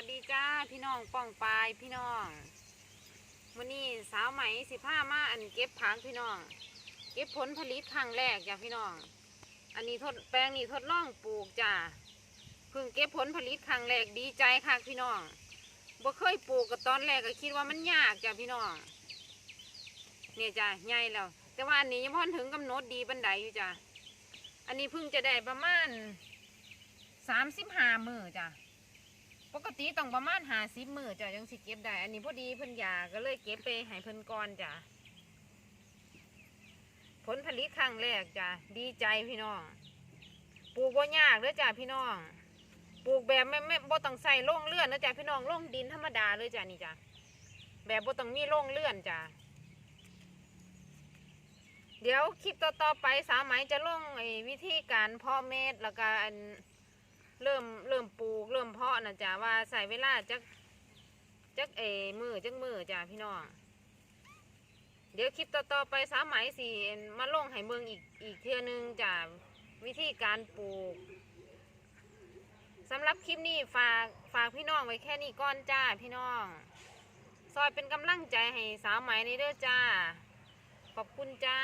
วัสดีจ้าพี่น้องป้องปลายพี่น้องวันนี้สาวไหมสิผ้ามาอันเก็บผักพี่น้อง เก็บผลผลิตครั้งแรกจ้ะพี่น้อง อันนี้ทดแปลงนี้ทดลองปลูกจ้าเพิ่งเก็บผลผลิตครั้งแรกดีใจค่ะพี่น้องบ่เคยปลูกกับตอนแรกก็คิดว่ามันยากจ้ะพี่น้อง เนี่ยจ้ะใหญ่แล้วแต่ว่าอันนี้ยังพอถึงกำหนดดีบันไดอยู่จ้ะอันนี้เพิ่งจะได้ประมาณสามสิบห้ามือจ้ะ ปกติต้องประมาณหาสิบมือจ้ะยังสิเก็บได้ อันนี้พอดีเพิ่นยาก็เลยเก็บไปให้เพิ่นก่อนจ้ะผลผลิตครั้งแรกจ้ะดีใจพี่น้อง ปลูกว่ายากเด้อจ้ะพี่น้อง ปลูกแบบไม่ไม่บ่ต้องใส่โล่งเลื่อนนะจ้ะพี่น้องโล่งดินธรรมดาเลยจ้ะนี่จ้ะแบบบ่ต้องมีโล่งเลื่อนจ้ะเดี๋ยวคลิปต่อๆไปสาวไหมจะลงไอ้วิธีการเพาะเม็ดแล้วก็อัน เริ่มเริ่มปลูกเริ่มเพาะนะจ๊ะว่าใส่เวลาจักจักเอมือจักมือจ้ะพี่น้อง เดี๋ยวคลิปต่อๆไปสามไหมสี่มาลงให้เมืองอีกอีกเทื่อนึงจ้ะวิธีการปลูกสำหรับคลิปนี้ฝากฝากพี่น้องไว้แค่นี้ก่อนจ้าพี่น้อง ซอยเป็นกำลังใจให้สาวไหมในเด้อจ้า ขอบคุณจ้า